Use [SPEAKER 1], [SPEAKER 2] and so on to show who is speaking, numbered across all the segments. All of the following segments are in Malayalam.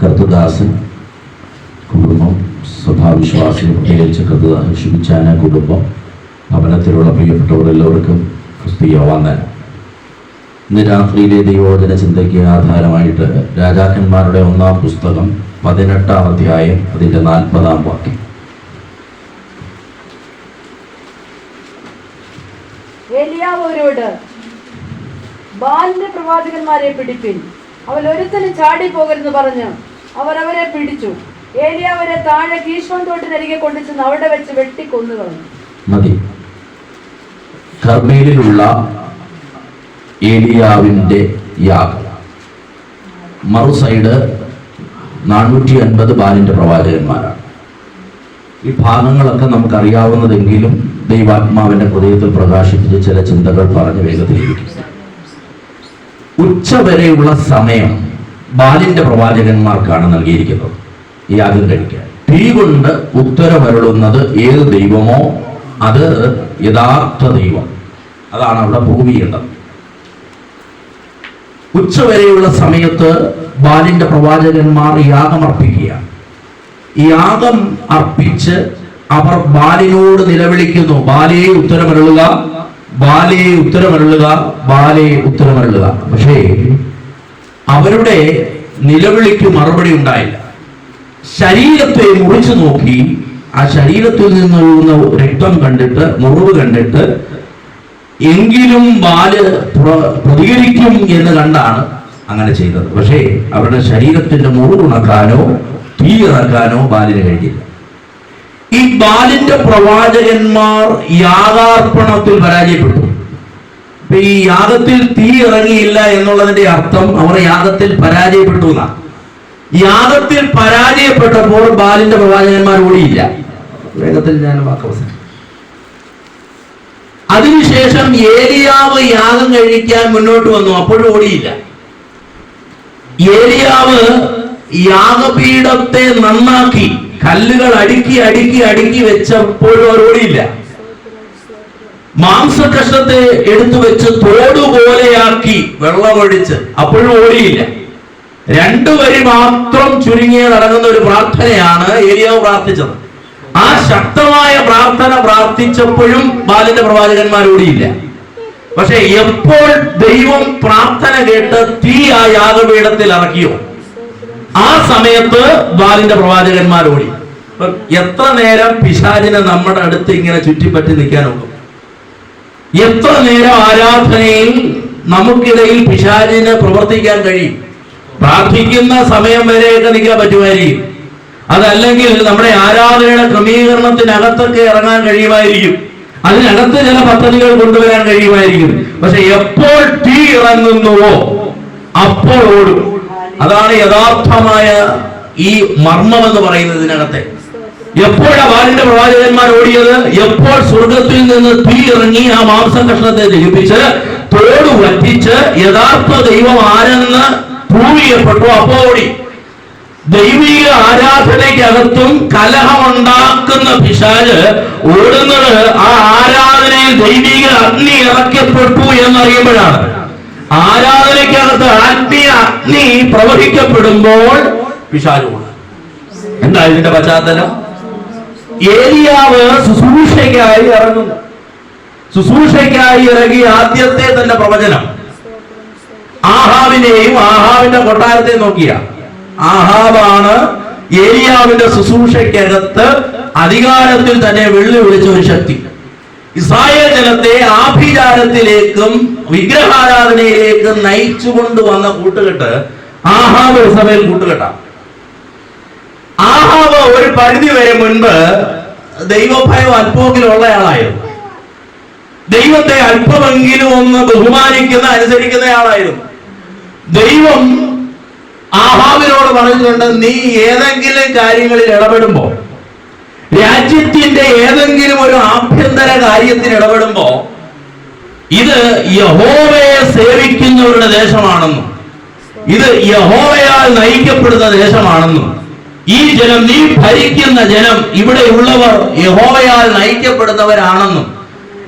[SPEAKER 1] കർത്തദാസൻ കുടുംബം സ്വഭാവിശ്വാസികൾ പ്രത്യേകിച്ച് കർത്തദാസൻ ശുഭിച്ചാന കുടുംബം ഭവനത്തിലുള്ള പ്രിയപ്പെട്ടവർ എല്ലാവർക്കും ക്രിസ്തീയ വന്ദനം. ഇന്ന് രാത്രിയിലെ ദൈവോചന ചിന്തയ്ക്ക് ആധാരമായിട്ട് രാജാക്കന്മാരുടെ ഒന്നാം പുസ്തകം പതിനെട്ടാം അധ്യായം അതിന്റെ നാൽപ്പതാം വാക്യം.
[SPEAKER 2] ഏലിയാവ് അവരോട് ബാലിന്റെ പ്രവാചകന്മാരെ പിടിപ്പിൻ. അവൻ ഒരുത്തനും ചാടി പോകരുതെന്ന് പറഞ്ഞു. അവർ അവരെ പിടിച്ചു. ഏലിയ അവരെ താഴെ കീശ്വൻ തോട്ടിനരികെ കൊണ്ടുചെന്ന് അവിടെ വെച്ച് വെട്ടി കൊന്നുകളഞ്ഞു.
[SPEAKER 1] മതി. യാഗം. മറു സൈഡ് നാനൂറ്റി അൻപത് ബാലിന്റെ പ്രവാചകന്മാരാണ്. ഈ ഭാഗങ്ങളൊക്കെ നമുക്കറിയാവുന്നതെങ്കിലും ദൈവാത്മാവിന്റെ ഹൃദയത്തിൽ പ്രകാശിപ്പിച്ച് ചില ചിന്തകൾ പറഞ്ഞ് വേഗത്തിലിരിക്കും. ഉച്ച വരെയുള്ള സമയം ബാലിന്റെ പ്രവാചകന്മാർക്കാണ് നൽകിയിരിക്കുന്നത്. ആദ്യം കഴിക്കാൻ തീ കൊണ്ട് ഉത്തരവരുളുന്നത് ഏത് ദൈവമോ അത് യഥാർത്ഥ ദൈവം. അതാണ് അവിടെ പ്രൂവ് ചെയ്യേണ്ടത് ഉച്ചവരെയുള്ള സമയത്ത് ബാലിന്റെ പ്രവാചകന്മാർ യാഗം അർപ്പിക്കുക യാഗം അർപ്പിച്ച് അവർ ബാലിനോട് നിലവിളിക്കുന്നു. ബാലിയെ ഉത്തരമരുളുക. ബാലേ ഉത്തരമരുളുക ബാലേ ഉത്തരമരുളുക. പക്ഷേ അവരുടെ നിലവിളിക്ക് മറുപടി ഉണ്ടായില്ല. ശരീരത്തെ മുറിച്ചു നോക്കി ആ ശരീരത്തിൽ നിന്നൊഴുകുന്ന രക്തം കണ്ടിട്ട് മുറിവ് കണ്ടിട്ട് എങ്കിലും ബാൽ പ്ര- പ്രതികരിക്കും എന്ന് കണ്ടാണ് അങ്ങനെ ചെയ്തത്. പക്ഷേ അവരുടെ ശരീരത്തിന്റെ മുറിവുണക്കാനോ തീ ഇറക്കാനോ ബാലിന് കഴിഞ്ഞില്ല. ഈ ബാലിന്റെ പ്രവാചകന്മാർ യാഗാർപ്പണത്തിൽ പരാജയപ്പെട്ടു. ഇപ്പൊ ഈ യാഗത്തിൽ തീ ഇറങ്ങിയില്ല എന്നുള്ളതിന്റെ അർത്ഥം അവർ യാഗത്തിൽ പരാജയപ്പെട്ടു എന്നാണ് യാഗത്തിൽ പരാജയപ്പെട്ടപ്പോൾ ബാലിന്റെ പ്രവാചകന്മാർ ഓടിയില്ല. വേഗത്തിൽ ഞാൻ വാക്കവസരം അതിനുശേഷം ഏലിയാവ് യാഗം കഴിക്കാൻ മുന്നോട്ട് വന്നു അപ്പോഴും ഓടിയില്ല. ഏലിയാവ് യാഗപീഠത്തെ നന്നാക്കി. കല്ലുകൾ അടുക്കി അടുക്കി അടുക്കി വെച്ചപ്പോഴും അവർ ഓടിയില്ല. മാംസകഷ്ണത്തെ എടുത്തു വെച്ച് തോടുപോലെയാക്കി വെള്ളമൊഴിച്ച് അപ്പോഴും ഓടിയില്ല. രണ്ടു വരി മാത്രം ചുരുങ്ങിയ നടങ്ങുന്ന ഒരു പ്രാർത്ഥനയാണ് ഏലിയാവ് പ്രാർത്ഥിച്ചത്. ആ ശക്തമായ പ്രാർത്ഥന പ്രാർത്ഥിച്ചപ്പോഴും ബാലിന്റെ പ്രവാചകന്മാർ ഓടിയില്ല. പക്ഷെ എപ്പോൾ ദൈവം പ്രാർത്ഥന കേട്ട് തീ ആ യാഗപീഠത്തിൽ ഇറക്കിയോ? ആ സമയത്ത് ബാലിന്റെ പ്രവാചകന്മാർ ഓടി. എത്ര നേരം പിശാചിനെ നമ്മുടെ അടുത്ത് ഇങ്ങനെ ചുറ്റിപ്പറ്റി നിൽക്കാനൊക്കും എത്ര നേരം ആരാധനയിൽ നമുക്കിടയിൽ പിശാചിനെ പ്രവർത്തിക്കാൻ കഴിയും? പ്രാർത്ഥിക്കുന്ന സമയം വരെയൊക്കെ നിൽക്കാൻ പറ്റുമായിരിക്കും. അതല്ലെങ്കിൽ നമ്മുടെ ആരാധനയുടെ ക്രമീകരണത്തിനകത്തൊക്കെ ഇറങ്ങാൻ കഴിയുമായിരിക്കും. അതിനകത്ത് ചില പദ്ധതികൾ കൊണ്ടുവരാൻ കഴിയുമായിരിക്കും. പക്ഷെ എപ്പോൾ തീ ഇറങ്ങുന്നുവോ അപ്പോൾ ഓടും. അതാണ് യഥാർത്ഥമായ ഈ മർമ്മം എന്ന് പറയുന്നത് ഇതിനകത്തെ എപ്പോഴാ ബാലിന്റെ പ്രവാചകന്മാർ ഓടിയത്? എപ്പോൾ സ്വർഗത്തിൽ നിന്ന് തീ ഇറങ്ങി ആ മാംസം കഷ്ണത്തെ ദഹിപ്പിച്ച് തോട് വറ്റിച്ച് യഥാർത്ഥ ദൈവം ആരെന്ന് പ്രൂവ് അപ്പോൾ ഓടി. ദൈവിക ആരാധനയ്ക്കകത്തും കലഹമുണ്ടാക്കുന്ന പിശാൽ ഓടുന്നത് ആ ആരാധനയിൽ ദൈവിക അഗ്നി ഇറക്കപ്പെട്ടു എന്നറിയുമ്പോഴാണ്. ആരാധനയ്ക്കകത്ത് ആത്മീയ അഗ്നി പ്രവഹിക്കപ്പെടുമ്പോൾ ഓടും എന്താ ഇതിന്റെ പശ്ചാത്തലം? ഏലിയാവ് ശുശ്രൂഷയ്ക്കായി ഇറങ്ങുന്നു. ശുശ്രൂഷയ്ക്കായി ഇറങ്ങി ആദ്യത്തെ തന്റെ പ്രവചനം. ആഹാവിനെയും ആഹാവിന്റെ കൊട്ടാരത്തെ നോക്കിയ. ആഹാവാണ് ഏലിയാവിന്റെ ശുശ്രൂഷയ്ക്കകത്ത് അധികാരത്തിൽ തന്നെ വെള്ളി വിളിച്ച ഒരു ശക്തി. ഇസ്രായേൽ ജനത്തെ ആഭിചാരത്തിലേക്കും വിഗ്രഹാരാധനയിലേക്കും നയിച്ചു കൊണ്ടുവന്ന കൂട്ടുകെട്ട് ആഹാവ് സഭയിൽ കൂട്ടുകെട്ടാണ് ആഹാവ് ഒരു പരിധി വരെ മുൻപ് ദൈവഭയം അല്പമെങ്കിലുള്ള ആളായിരുന്നു ദൈവത്തെ അല്പമെങ്കിലും ഒന്ന് ബഹുമാനിക്കുന്ന അനുസരിക്കുന്നയാളായിരുന്നു. ദൈവം ആഹാവിനോട് പറഞ്ഞിട്ടുണ്ട് നീ ഏതെങ്കിലും കാര്യങ്ങളിൽ ഇടപെടുമ്പോ രാജ്യത്തിന്റെ ഏതെങ്കിലും ഒരു ആഭ്യന്തര കാര്യത്തിന് ഇടപെടുമ്പോ ഇത് യഹോവയെ സേവിക്കുന്നവരുടെ ദേശമാണെന്നും ഇത് യഹോവയാൽ നയിക്കപ്പെടുന്ന ദേശമാണെന്നും ഈ ജനം നീ ഭരിക്കുന്ന ജനം ഇവിടെ ഉള്ളവർ യഹോവയാൽ നയിക്കപ്പെടുന്നവരാണെന്നും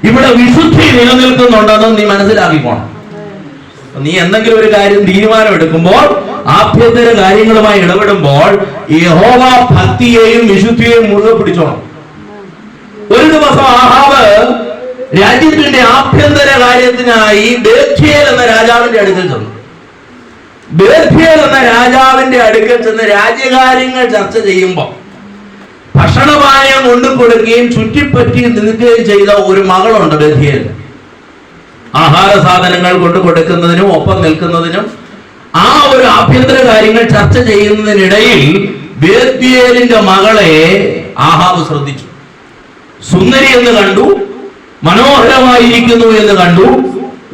[SPEAKER 1] ഇവിടെ വിശുദ്ധി നിലനിൽക്കുന്നുണ്ടെന്നും നീ മനസ്സിലാക്കി മനസ്സിലാക്കിക്കോണം നീ എന്തെങ്കിലും ഒരു കാര്യം തീരുമാനം എടുക്കുമ്പോൾ ആഭ്യന്തര കാര്യങ്ങളുമായി ഇടപെടുമ്പോൾ യഹോവ ഭക്തിയെയും വിശുദ്ധിയെയും മുഴുവൻ പിടിച്ചോണം. ഒരു ദിവസം ആഹാവ് രാജ്യത്തിന്റെ ആഭ്യന്തര കാര്യത്തിനായി ബേഖ്യേൽ എന്ന രാജാവിന്റെ അടുക്കൽ ചെന്നു. ബേഖ്യേൽ എന്ന രാജാവിന്റെ അടുക്കൽ ചെന്ന് രാജ്യകാര്യങ്ങൾ ചർച്ച ചെയ്യുമ്പോൾ ഭക്ഷണപാനീയം കൊണ്ടു കൊടുക്കുകയും ചുറ്റിപ്പറ്റി നിൽക്കുകയും ചെയ്ത ഒരു മകളുണ്ട് ബേഖ്യേൽ ആഹാര സാധനങ്ങൾ കൊണ്ടു കൊടുക്കുന്നതിനും ഒപ്പം നിൽക്കുന്നതിനും ആ ഒരു ആഭ്യന്തര കാര്യങ്ങൾ ചർച്ച ചെയ്യുന്നതിനിടയിൽ ബേദ്യേലിന്റെ മകളെ ആഹാബ് ശ്രദ്ധിച്ചു. സുന്ദരി എന്ന് കണ്ടു. മനോഹരമായിരിക്കുന്നു എന്ന് കണ്ടു.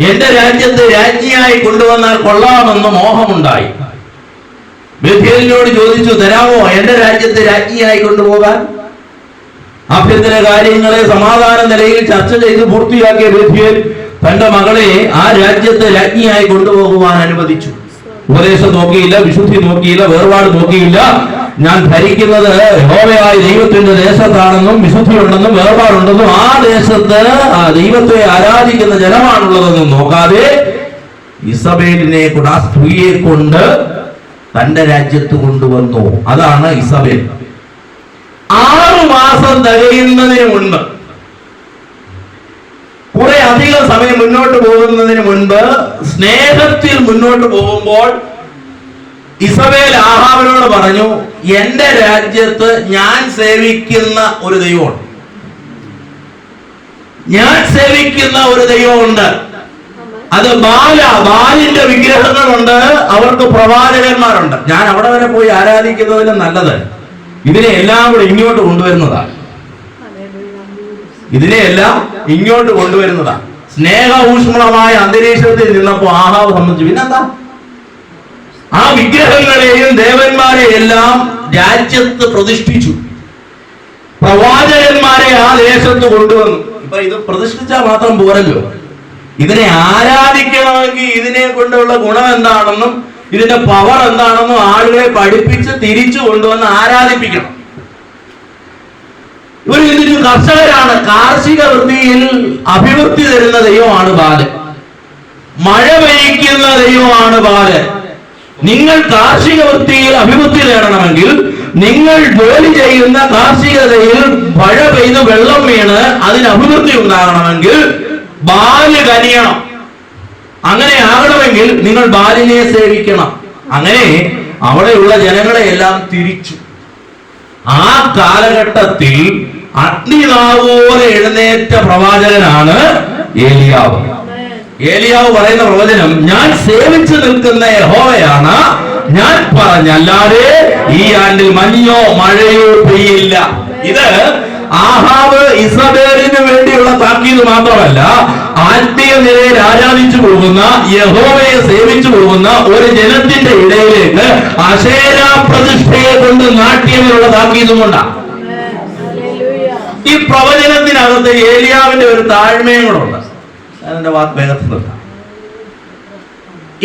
[SPEAKER 1] എന്റെ രാജ്യത്ത് രാജ്ഞിയായി കൊണ്ടുവന്നാൽ കൊള്ളാമെന്ന് മോഹമുണ്ടായി. ബഥേലിനോട് ചോദിച്ചു തരാമോ? എന്റെ രാജ്യത്ത് രാജ്ഞിയായി കൊണ്ടുപോകാൻ? ആഭ്യന്തര കാര്യങ്ങളെ സമാധാന നിലയിൽ ചർച്ച ചെയ്ത് പൂർത്തിയാക്കിയ ബഥേൽ തന്റെ മകളെ ആ രാജ്യത്ത് രാജ്ഞിയായി കൊണ്ടുപോകുവാൻ അനുവദിച്ചു. ഉപദേശം നോക്കിയില്ല വിശുദ്ധി നോക്കിയില്ല വേർപാട് നോക്കിയില്ല. ഞാൻ ധരിക്കുന്നത് യഹോവയായ ദൈവത്തിന്റെ ദേശത്താണെന്നും വിശുദ്ധിയുണ്ടെന്നും വേർപാടുണ്ടെന്നും ആ ദേശത്ത് ആ ദൈവത്തെ ആരാധിക്കുന്ന ജനമാണുള്ളതെന്നും നോക്കാതെ ഇസബേലിനെ കൂടെ ആ സ്ത്രീയെ കൊണ്ട് തന്റെ രാജ്യത്ത് കൊണ്ടുവന്നു. അതാണ് ഇസബേൽ. ആറു മാസം തികയുന്നതിന് മുൻപ് കുറെ അധികം സമയം മുന്നോട്ട് പോകുന്നതിന് മുൻപ് സ്നേഹത്തിൽ മുന്നോട്ട് പോകുമ്പോൾ ഇസബേൽ ആഹാബിനോട് പറഞ്ഞു എന്റെ രാജ്യത്ത് ഞാൻ സേവിക്കുന്ന ഒരു ദൈവമുണ്ട്. ഞാൻ സേവിക്കുന്ന ഒരു ദൈവമുണ്ട്. അത് ബാല ബാലിന്റെ വിഗ്രഹങ്ങളുണ്ട് അവർക്ക് പ്രവാചകന്മാരുണ്ട്. ഞാൻ അവിടെ വരെ പോയി ആരാധിക്കുന്നതിലും നല്ലത്. ഇതിനെ എല്ലാം കൂടെ ഇങ്ങോട്ട് കൊണ്ടുവരുന്നതാണ്. ഇതിനെയെല്ലാം ഇങ്ങോട്ട് കൊണ്ടുവരുന്നതാണ്. സ്നേഹ ഊഷ്മളമായ അന്തരീക്ഷത്തിൽ നിന്നപ്പോ ആഹാവ് സംബന്ധിച്ചു പിന്നെന്താ? ആ വിഗ്രഹങ്ങളെയും ദേവന്മാരെയും എല്ലാം രാജ്യത്ത് പ്രതിഷ്ഠിച്ചു. പ്രവാചകന്മാരെ ആ ദേശത്ത് കൊണ്ടുവന്നു. ഇപ്പൊ ഇത് പ്രതിഷ്ഠിച്ചാൽ മാത്രം പോരല്ലോ. ഇതിനെ ആരാധിക്കണമെങ്കിൽ ഇതിനെ കൊണ്ടുള്ള ഗുണം എന്താണെന്നും ഇതിന്റെ പവർ എന്താണെന്നും ആളുകളെ പഠിപ്പിച്ച് തിരിച്ചു കൊണ്ടുവന്ന് ആരാധിപ്പിക്കണം. ഇവർ ഇതൊരു കർഷകരാണ്. കാർഷിക വൃത്തിയിൽ അഭിവൃദ്ധി തരുന്ന ദൈവമാണ് ബാലൻ. മഴ പെയ്ക്കുന്ന ദൈവമാണ് ബാലൻ. നിങ്ങൾ കാർഷിക വൃത്തിയിൽ അഭിവൃദ്ധി നേടണമെങ്കിൽ നിങ്ങൾ ജോലി ചെയ്യുന്ന കാർഷികതയിൽ മഴ പെയ്ത് വെള്ളം വീണ് അതിന് അഭിവൃദ്ധി ഉണ്ടാകണമെങ്കിൽ ബാൽ കനിയണം. അങ്ങനെ ആകണമെങ്കിൽ നിങ്ങൾ ബാലിനെ സേവിക്കണം. അങ്ങനെ അവിടെയുള്ള ജനങ്ങളെ എല്ലാം തിരിച്ചു. ആ കാലഘട്ടത്തിൽ അഗ്നിനാവോലെ എഴുന്നേറ്റ പ്രവാചകനാണ് ഏലിയാവ്. ഏലിയാവ് പറയുന്ന പ്രവചനം ഞാൻ സേവിച്ചു നിൽക്കുന്ന യഹോവയാണ്. ഞാൻ പറഞ്ഞല്ലാതെ ഈ ആണ്ടിൽ മഞ്ഞോ മഴയോ പെയ്യില്ല. ഇത് ആഹാവ് ഇസബേലിന് വേണ്ടിയുള്ള താക്കീത് മാത്രമല്ല ആത്മീയ നിലയിൽ ആരാധിച്ചു പോകുന്ന യഹോവയെ സേവിച്ചു പോകുന്ന ഒരു ജനത്തിന്റെ ഇടയിലേക്ക് അശേര പ്രതിഷ്ഠയെ കൊണ്ട് നാട്ടിയതിനുള്ള താക്കീതും കൊണ്ടാണ് ഈ പ്രവചനത്തിനകത്ത് ഏലിയാവിന്റെ ഒരു താഴ്മയും കൂടെ അതിന്റെ വാക്ക് വേഗത്തിൽ നിർത്താം.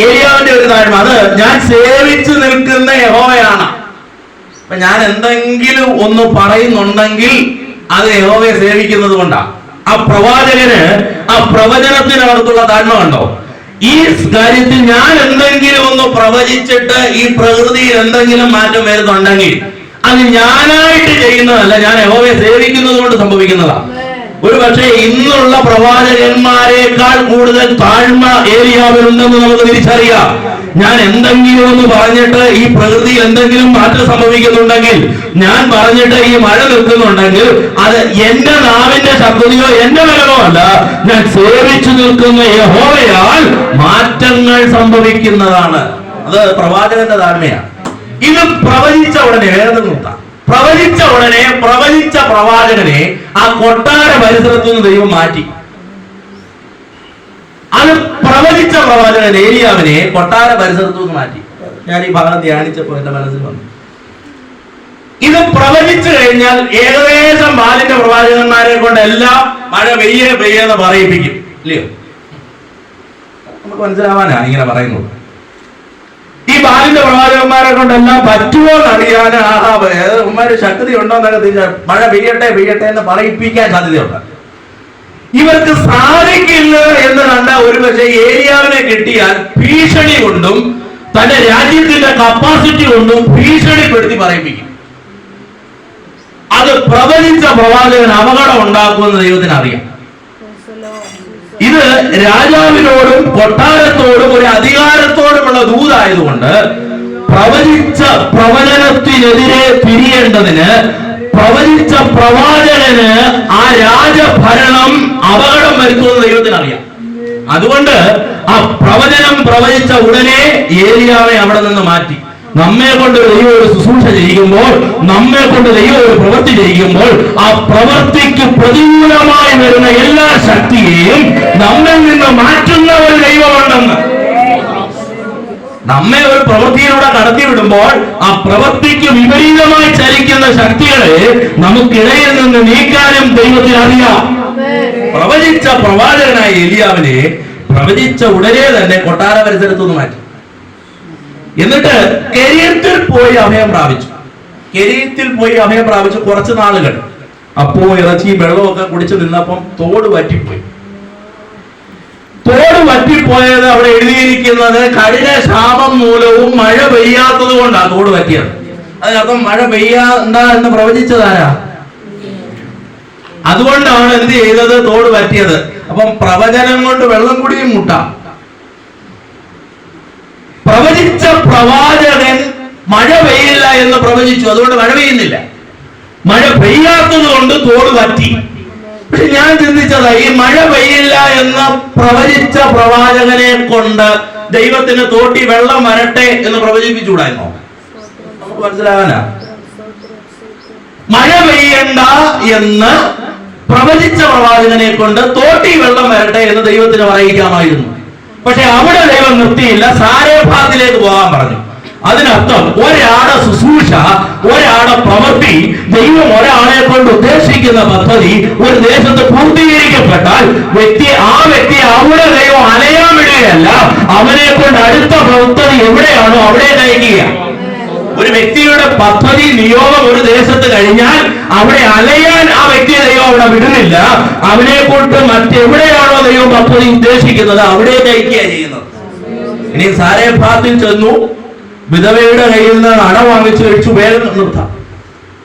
[SPEAKER 1] ഏലിയാവിന്റെ ഒരു താഴ്മ അത് ഞാൻ സേവിച്ചു നിൽക്കുന്ന യഹോവയാണ്. അപ്പൊ ഞാൻ എന്തെങ്കിലും ഒന്ന് പറയുന്നുണ്ടെങ്കിൽ അത് യഹോവയെ സേവിക്കുന്നത് കൊണ്ടാണ് ആ പ്രവാചകന് ആ പ്രവചനത്തിനകത്തുള്ള താഴ്മ കണ്ടോ? ഈ കാര്യത്തിൽ ഞാൻ എന്തെങ്കിലും ഒന്ന് പ്രവചിച്ചിട്ട് ഈ പ്രകൃതിയിൽ എന്തെങ്കിലും മാറ്റം വരുന്നുണ്ടെങ്കിൽ അത് ഞാനായിട്ട് ചെയ്യുന്നതല്ല ഞാൻ യഹോവയെ സേവിക്കുന്നത് കൊണ്ട് സംഭവിക്കുന്നതാണ് ഒരു പക്ഷേ ഇന്നുള്ള പ്രവാചകന്മാരെക്കാൾ കൂടുതൽ താഴ്മ ഏരിയാവിലുണ്ടെന്ന് നമുക്ക് തിരിച്ചറിയാം. ഞാൻ എന്തെങ്കിലും ഒന്ന് പറഞ്ഞിട്ട് ഈ പ്രകൃതി എന്തെങ്കിലും മാറ്റം സംഭവിക്കുന്നുണ്ടെങ്കിൽ ഞാൻ പറഞ്ഞിട്ട് ഈ മഴ നിൽക്കുന്നുണ്ടെങ്കിൽ അത് എന്റെ നാവിന്റെ ശബ്ദതയോ എന്റെ ബലമോ അല്ല. ഞാൻ സേവിച്ചു നിൽക്കുന്ന യഹോവയാൽ മാറ്റങ്ങൾ സംഭവിക്കുന്നതാണ്. അത് പ്രവാചകന്റെ താഴ്മയാണ്. ഇത് പ്രവചിച്ച ഉടനെ വേഗം നിർത്താം പ്രവചിച്ച ഉടനെ പ്രവചിച്ച പ്രവാചകനെ ആ കൊട്ടാര പരിസരത്തു നിന്ന് ദൈവം മാറ്റി. അത് പ്രവചിച്ച പ്രവാചകൻ ഏലിയാവിനെ കൊട്ടാര പരിസരത്തു നിന്ന് മാറ്റി. ഞാൻ ഈ ഭാഗം ധ്യാനിച്ചപ്പോൾ എന്റെ മനസ്സിൽ വന്നു. ഇത് പ്രവചിച്ചു കഴിഞ്ഞാൽ ഏകദേശം ബാലിന്റെ പ്രവാചകന്മാരെ കൊണ്ട് എല്ലാം മഴ പെയ്യേ പെയ്യെന്ന് പറയിപ്പിക്കും. ഇല്ലയോ? നമുക്ക് മനസ്സിലാവാനാണ് ഇങ്ങനെ പറയുന്നത്. ബാലിന്റെ പ്രവാചകന്മാരെ കൊണ്ടെല്ലാം പറ്റുമോ എന്നറിയാൻ ഉമ്മാര് ശക്തി ഉണ്ടോ എന്നൊക്കെ തിരിച്ചാൽ മഴ പെയ്യട്ടെ പെയ്യട്ടെ എന്ന് പറയിപ്പിക്കാൻ സാധ്യതയുണ്ട്. ഇവർക്ക് സാധിക്കില്ല എന്ന് കണ്ട ഒരു പക്ഷേ ഏരിയാവിനെ കിട്ടിയാൽ ഭീഷണി കൊണ്ടും തന്റെ രാജ്യത്തിന്റെ കപ്പാസിറ്റി കൊണ്ടും ഭീഷണിപ്പെടുത്തി പറയിപ്പിക്കും. അത് പ്രവചിച്ച പ്രവാചകൻ അപകടം ഉണ്ടാക്കുമെന്ന് ദൈവത്തിന് അറിയാം. ഇത് രാജാവിനോടും കൊട്ടാരത്തോടും ഒരു അധികാരത്തോടുമുള്ള ദൂതായതുകൊണ്ട് പ്രവചിച്ച പ്രവചനത്തിനെതിരെ തിരിയേണ്ടതിന് പ്രവചിച്ച പ്രവാചകന് ആ രാജഭരണം അപകടം വരുത്തുമെന്ന് ദൈവത്തിന് അറിയാം അതുകൊണ്ട് ആ പ്രവചനം പ്രവചിച്ച ഉടനെ ഏരിയാവെ അവിടെ നിന്ന് മാറ്റി. നമ്മെ കൊണ്ട് ദൈവം ഒരു ശുശ്രൂഷ ചെയ്യുമ്പോൾ നമ്മെ കൊണ്ട് ദൈവം ഒരു പ്രവൃത്തി ചെയ്യുമ്പോൾ ആ പ്രവൃത്തിക്ക് പ്രതികൂലമായി വരുന്ന എല്ലാ ശക്തിയെയും നമ്മിൽ നിന്ന് മാറ്റുന്ന ഒരു ദൈവമുണ്ടെന്ന്. നമ്മെ ഒരു പ്രവൃത്തിയിലൂടെ കടത്തിവിടുമ്പോൾ ആ പ്രവൃത്തിക്ക് വിപരീതമായി ചലിക്കുന്ന ശക്തികളെ നമുക്കിടയിൽ നിന്ന് നീക്കാനും ദൈവത്തിന് അറിയാം. പ്രവചിച്ച പ്രവാചകനായ എലിയാവിനെ പ്രവചിച്ച ഉടനെ തന്നെ കൊട്ടാര പരിസരത്തു നിന്ന് മാറ്റി. എന്നിട്ട് കെരീത്തിൽ പോയി അഭയം പ്രാപിച്ചു. കെരീത്തിൽ പോയി അഭയം പ്രാപിച്ചു കുറച്ച് നാളുകൾ. അപ്പോ ഇറച്ചി വെള്ളമൊക്കെ കുടിച്ചു നിന്നപ്പം തോട് വറ്റിപ്പോയി. തോട് വറ്റിപ്പോയത് അവിടെ എഴുതിയിരിക്കുന്നത് കഠിന ശാപം മൂലവും മഴ പെയ്യാത്തത് കൊണ്ടാണ് തോട് വറ്റിയത്. അതിനർത്ഥം മഴ പെയ്യാണ്ട എന്ന് പ്രവചിച്ചതാരാ അതുകൊണ്ടാണ് എന്ത് ചെയ്തത്? തോട് പറ്റിയത് അപ്പം പ്രവചനം കൊണ്ട് വെള്ളം കുടിയും മുട്ടാം. പ്രവചിച്ച പ്രവാചകൻ മഴ പെയ്യില്ല എന്ന് പ്രവചിച്ചു. അതുകൊണ്ട് മഴ പെയ്യുന്നില്ല. മഴ പെയ്യാത്തത് കൊണ്ട് തോട് പറ്റി പക്ഷെ ഞാൻ ചിന്തിച്ചതായി ഈ മഴ പെയ്യില്ല എന്ന് പ്രവചിച്ച പ്രവാചകനെ കൊണ്ട് ദൈവത്തിന് തോട്ടി വെള്ളം വരട്ടെ എന്ന് പ്രവചിപ്പിച്ചുകൂടായിരുന്നോ? നമുക്ക് മനസ്സിലാകാനാ? മഴ പെയ്യണ്ട എന്ന് പ്രവചിച്ച പ്രവാചകനെ കൊണ്ട് തോട്ടി വെള്ളം വരട്ടെ എന്ന് ദൈവത്തിന് പറയിക്കാമായിരുന്നു. പക്ഷെ അവിടെ ദൈവം നിർത്തിയില്ല സാരേഭാഗത്തിലേക്ക് പോകാൻ പറഞ്ഞു. അതിനർത്ഥം ഒരാടെ ശുശ്രൂഷ ഒരാടെ പ്രവൃത്തി ദൈവം ഒരാളെ കൊണ്ട് ഉദ്ദേശിക്കുന്ന പദ്ധതി ഒരു ദേശത്ത് പൂർത്തീകരിക്കപ്പെട്ടാൽ വ്യക്തി ആ വ്യക്തി അവിടെ ദൈവം അലയാൻ വിടുകയല്ല അവനെ കൊണ്ട് അടുത്ത പ്രവൃത്തി എവിടെയാണോ അവിടെ നയിക്കുക. ഒരു വ്യക്തിയുടെ പദ്ധതി നിയോഗം ഒരു ദേശത്ത് കഴിഞ്ഞാൽ അവിടെ അലയാൻ ആ വ്യക്തിയെ ദൈവം അവിടെ വിടുന്നില്ല. അവനെ കൊണ്ട് മറ്റെവിടെയാണോ ദൈവം പദ്ധതി ഉദ്ദേശിക്കുന്നത് അവിടെ നയിക്കുക ചെയ്യുന്നത്. ഇനി സാരേഭാത്തിൽ ചെന്നു വിധവയുടെ കയ്യിൽ നിന്ന് അട വാങ്ങിച്ചു കഴിച്ചു വേഗം നിർത്താം.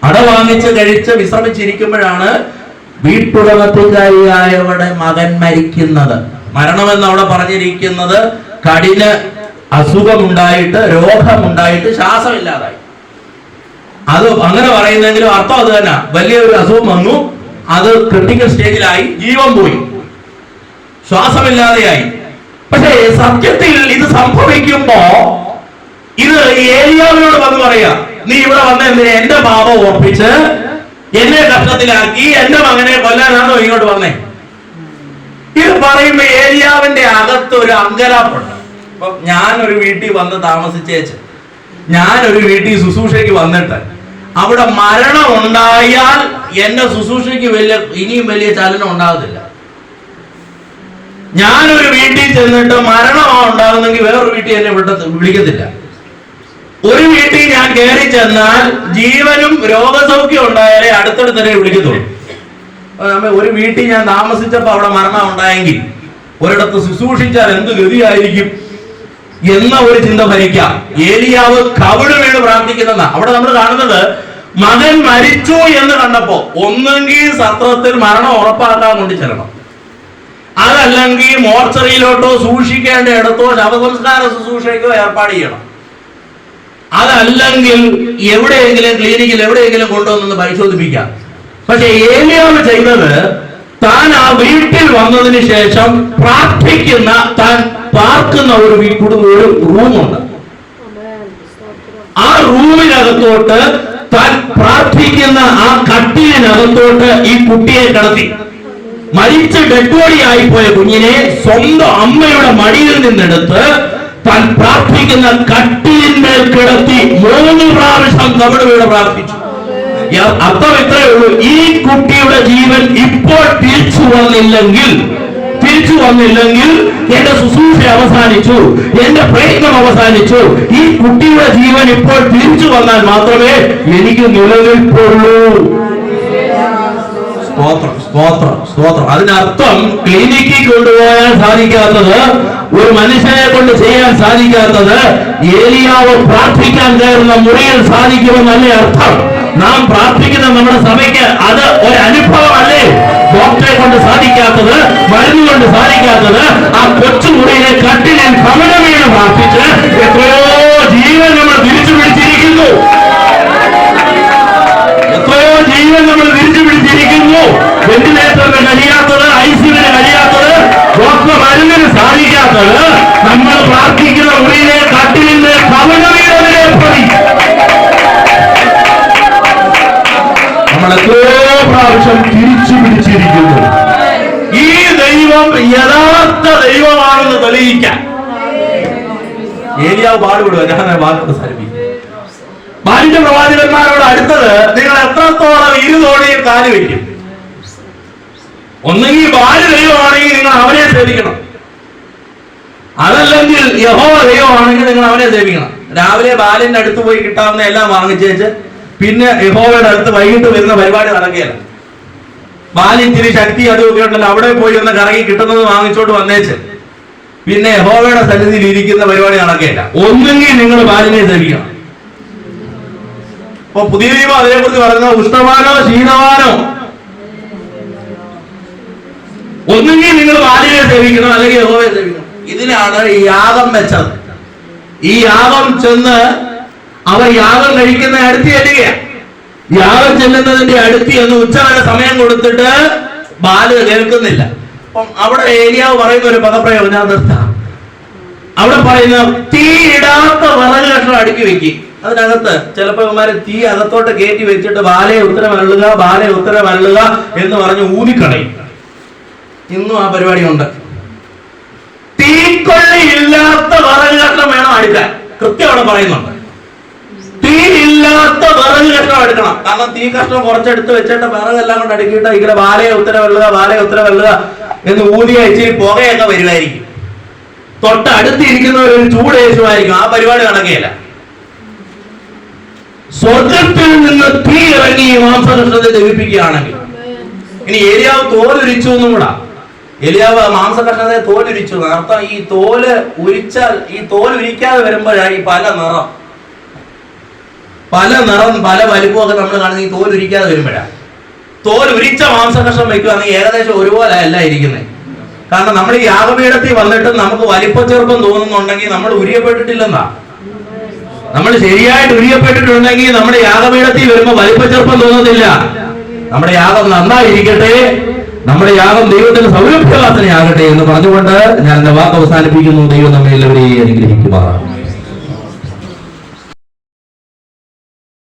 [SPEAKER 1] അട വാങ്ങിച്ച് കഴിച്ച് വിശ്രമിച്ചിരിക്കുമ്പോഴാണ് വീട്ടുടമത്തിക്കാരിയായവരുടെ മകൻ മരിക്കുന്നത്. മരണമെന്ന് അവിടെ പറഞ്ഞിരിക്കുന്നത് കഠിന അസുഖമുണ്ടായിട്ട് രോഗമുണ്ടായിട്ട് ശ്വാസമില്ലാതായി. അത് അങ്ങനെ പറയുന്നെങ്കിലും അർത്ഥം അത് തന്നെ. വലിയൊരു അസുഖം വന്നു. അത് ക്രിട്ടിക്കൽ സ്റ്റേജിലായി ജീവൻ പോയി. ശ്വാസമില്ലാതെയായി. പക്ഷേ സത്യത്തിൽ ഇത് സംഭവിക്കുമ്പോ ഇത് ഏലിയാവിനോട് വന്ന് പറയാ നീ ഇവിടെ വന്ന എന്തിനാ എന്റെ പാപം ഓർപ്പിച്ച് എന്നെ കഷ്ടത്തിലാക്കി എന്റെ മകനെ കൊല്ലാനാണോ ഇങ്ങോട്ട് വന്നേ? ഇത് പറയുമ്പോ ഏലിയാവിന്റെ അകത്ത് ഒരു അങ്കലാപ്പുണ്ട്. ഇപ്പൊ ഞാൻ ഒരു വീട്ടിൽ വന്ന് താമസിച്ചേച്ച്. ഞാൻ ഒരു വീട്ടിൽ ശുശ്രൂഷയ്ക്ക് വന്നിട്ട്. അവിടെ മരണം ഉണ്ടായാൽ എന്റെ ശുശ്രൂഷയ്ക്ക് വലിയ ഇനിയും വലിയ ചലനം ഉണ്ടാകത്തില്ല. ഞാനൊരു വീട്ടിൽ ചെന്നിട്ട് മരണമാ ഉണ്ടാകുന്നെങ്കിൽ വേറൊരു വീട്ടിൽ എന്നെ വിട്ട വിളിക്കത്തില്ല. ഒരു വീട്ടിൽ ഞാൻ കയറി ചെന്നാൽ ജീവനും രോഗസൗഖ്യം ഉണ്ടായാലേ അടുത്തടുത്തന്നെ വിളിക്കത്തുള്ളൂ. ഒരു വീട്ടിൽ ഞാൻ താമസിച്ചപ്പോ അവിടെ മരണം ഉണ്ടായെങ്കിൽ ഒരിടത്ത് ശുശ്രൂഷിച്ചാൽ എന്ത് ഗതിയായിരിക്കും? എന്ന ഒരു ചിന്ത ഭരിക്കാം. ഏലിയാവ് കവിട് വീണ് പ്രാർത്ഥിക്കുന്ന അവിടെ നമ്മൾ കാണുന്നത് മകൻ മരിച്ചു എന്ന് കണ്ടപ്പോ ഒന്നെങ്കിൽ സത്രത്തിൽ മരണം ഉറപ്പാക്കാൻ കൊണ്ട് ചെല്ലണം. അതല്ലെങ്കിൽ മോർച്ചറിയിലോട്ടോ സൂക്ഷിക്കേണ്ട ഇടത്തോ ശവസംസ്കാര ശുശ്രൂഷയ്ക്കോ ഏർപ്പാട് ചെയ്യണം. അതല്ലെങ്കിൽ എവിടെയെങ്കിലും ക്ലിനിക്കിൽ എവിടെയെങ്കിലും കൊണ്ടുവന്നൊന്ന് പരിശോധിപ്പിക്കാം. പക്ഷെ ഏലിയാവ് ചെയ്തത് താൻ ആ വീട്ടിൽ വന്നതിന് ശേഷം പ്രാർത്ഥിക്കുന്ന താൻ പാർക്കുന്ന ഒരു ഒരു റൂമുണ്ട്. ആ റൂമിനകത്തോട്ട് താൻ പ്രാർത്ഥിക്കുന്ന ആ കട്ടിലിനകത്തോട്ട് ഈ കുട്ടിയെ കടത്തി. മരിച്ച ഡെഡ്ബോഡി ആയിപ്പോയ കുഞ്ഞിനെ സ്വന്തം അമ്മയുടെ മടിയിൽ നിന്നെടുത്ത് താൻ പ്രാർത്ഥിക്കുന്ന കട്ടിലിന്മേൽ കിടത്തി മൂന്ന് പ്രാവശ്യം നമ്മുടെ വീട് പ്രാർത്ഥിച്ചു അർത്ഥം ഇത്രയേ ഉള്ളൂ. ഈ കുട്ടിയുടെ ജീവൻ ഇപ്പോൾ തിരിച്ചു വന്നില്ലെങ്കിൽ തിരിച്ചു വന്നില്ലെങ്കിൽ എന്റെ ശുശ്രൂഷ അവസാനിച്ചു എന്റെ പ്രയത്നം അവസാനിച്ചു. ഈ കുട്ടിയുടെ ജീവൻ ഇപ്പോൾ തിരിച്ചു വന്നാൽ മാത്രമേ എനിക്ക് നിലനിൽപ്പുള്ളൂ. സ്തോത്രം സ്തോത്രം സ്തോത്രം. അതിനർത്ഥം ക്ലിനിക്കിൽ കൊണ്ടുപോകാൻ സാധിക്കാത്തത് ഒരു മനുഷ്യനെ കൊണ്ട് ചെയ്യാൻ സാധിക്കാത്തത് ഏലിയാവ് പ്രാർത്ഥിക്കാൻ കയറുന്ന മുറിയിൽ സാധിക്കുമെന്നല്ലേ അർത്ഥം. നാം പ്രാർത്ഥിക്കുന്ന നമ്മുടെ സഭയ്ക്ക് അത് ഒരു അനുഭവമല്ലേ? ഡോക്ടറെ കൊണ്ട് സാധിക്കാത്തത് മരുന്ന് കൊണ്ട് സാധിക്കാത്തത് ആ കൊച്ചുമുറിയിലെ കട്ടിലിൽ കമല വീണ് പ്രാർത്ഥിച്ച്. പാടുപെടുക ഞാൻ ആ വാക്ക് അവസാനിപ്പിക്കും ബാലിന്റെ പ്രവാചകന്മാരോട് അടുത്തത് നിങ്ങൾ എത്രത്തോളം ഇരുതോടെയും കാലി വയ്ക്കും ഒന്നെങ്കിൽ ബാൽ ദൈവമാണെങ്കിൽ നിങ്ങൾ അവനെ സേവിക്കണം. അതല്ലെങ്കിൽ യഹോ ദൈവമാണെങ്കിൽ നിങ്ങൾ അവനെ സേവിക്കണം. രാവിലെ ബാലിന്റെ അടുത്ത് പോയി കിട്ടാവുന്ന എല്ലാം വാങ്ങിച്ചേച്ച് പിന്നെ യഹോവയുടെ അടുത്ത് വൈകിട്ട് വരുന്ന പരിപാടി നടക്കുകയല്ല. ബാലിൻ ഇച്ചിരി ശക്തി അതുമൊക്കെ ഉണ്ടല്ലോ. അവിടെ പോയി ഒന്ന് കറങ്ങി കിട്ടുന്നത് വാങ്ങിച്ചോണ്ട് വന്നേച്ച്. പിന്നെ യഹോവയുടെ സന്നിധിയിൽ ഇരിക്കുന്ന പരിപാടി നടക്കേണ്ട. ഒന്നുകിൽ നിങ്ങൾ ബാലിനെ സേവിക്കണം അപ്പൊ പുതിയ നിയമം അതിനെക്കുറിച്ച് പറയുന്നത് ഉഷ്ണവാനോ ശീതവാനോ ഒന്നുകിൽ നിങ്ങൾ ബാലിനെ സേവിക്കണം അല്ലെങ്കിൽ യഹോവയെ സേവിക്കണം ഇതിനാണ് ഈ യാഗം വെച്ചത്. ഈ യാഗം ചെന്ന് അവർ യാഗം കഴിക്കുന്ന അടുത്ത് ചെല്ലുകയാണ് യാഗം ചെല്ലുന്നതിന്റെ അടുത്ത് എന്ന് ഉച്ചവരെ സമയം കൊടുത്തിട്ട് ബാൽ കേൾക്കുന്നില്ല. അവിടെ ഏരിയാവ് പറയുന്ന ഒരു പദപ്രയോഗം ഞാൻ നിർത്താം. അവിടെ പറയുന്ന തീ ഇടാത്ത വിറക് കഷ്ണം അടുക്കി വെക്കി. അതിനകത്ത് ചിലപ്പോ തീ അകത്തോട്ട് കയറ്റി വെച്ചിട്ട് ബാലയെ ഉത്തരം അള്ളുക ബാലയെ ഉത്തരം അള്ളുക എന്ന് പറഞ്ഞ് ഊതിക്കളയും ഇന്നും ആ പരിപാടി ഉണ്ട് തീക്കൊള്ളിയില്ലാത്ത വിറക് കഷ്ണം വേണം അടുക്കാൻ. കൃത്യം അവിടെ പറയുന്നുണ്ട്. ഇല്ലാത്ത വിറക് കഷ്ണം എടുക്കണം. കാരണം തീ കഷ്ണം കുറച്ചെടുത്ത് വെച്ചിട്ട് വിറകെല്ലാം കൊണ്ട് അടുക്കിയിട്ട് ഇങ്ങനെ വാലയെ ഉത്തര വെള്ളുക വാലയെ ഉത്തര വെള്ളുക എന്ന് ഊതിയ ഇച്ചിരി പുകയൊക്കെ വരുമായിരിക്കും. തൊട്ട് അടുത്തിരിക്കുന്നവർ ഒരു ചൂട് യേശുവായിരിക്കും. ആ പരിപാടി നടക്കുകയില്ല. സ്വർഗത്തിൽ നിന്ന് തീ ഇറങ്ങി മാംസകഷ്ണത്തെ ദഹിപ്പിക്കുകയാണെങ്കിൽ. ഇനി ഏലിയാവ് തോലുരിച്ചു എന്നും കൂടാ. എലിയാവ് മാംസകഷ്ണത്തെ തോലുരിച്ചു അർത്ഥം ഈ തോൽ ഉരിച്ചാൽ ഈ തോൽ ഉരിക്കാതെ വരുമ്പോഴാണ് ഈ പല നിറം. പല നിറം പല വലിപ്പമൊക്കെ നമ്മൾ കാണുന്ന ഈ തോൽ ഉരിക്കാതെ വരുമ്പോഴാണ് ഉരിച്ച മാംസകഷ്ണം വെക്കുകയാണെങ്കിൽ ഏകദേശം ഒരുപോലെ അല്ല ഇരിക്കുന്നത് കാരണം നമ്മൾ ഈ യാഗപീഠത്തിൽ വന്നിട്ട് നമുക്ക് വലിപ്പ ചെറുപ്പം തോന്നുന്നുണ്ടെങ്കിൽ നമ്മൾ ഉരിയപ്പെട്ടിട്ടില്ലെന്നാ. നമ്മൾ ശരിയായിട്ട് ഉരിയപ്പെട്ടിട്ടുണ്ടെങ്കിൽ നമ്മുടെ യാഗപീഠത്തിൽ വരുമ്പോൾ വലിപ്പ ചെറുപ്പം തോന്നുന്നില്ല നമ്മുടെ യാഗം നന്നായിരിക്കട്ടെ. നമ്മുടെ യാഗം ദൈവത്തിന് സൗരഭ്യവാസനയാകട്ടെ എന്ന് പറഞ്ഞുകൊണ്ട് ഞാൻ എന്റെ വാക്ക് അവസാനിപ്പിക്കുന്നു. ദൈവം നമ്മെ എല്ലാവരെയും അനുഗ്രഹിക്കുമാറാണ്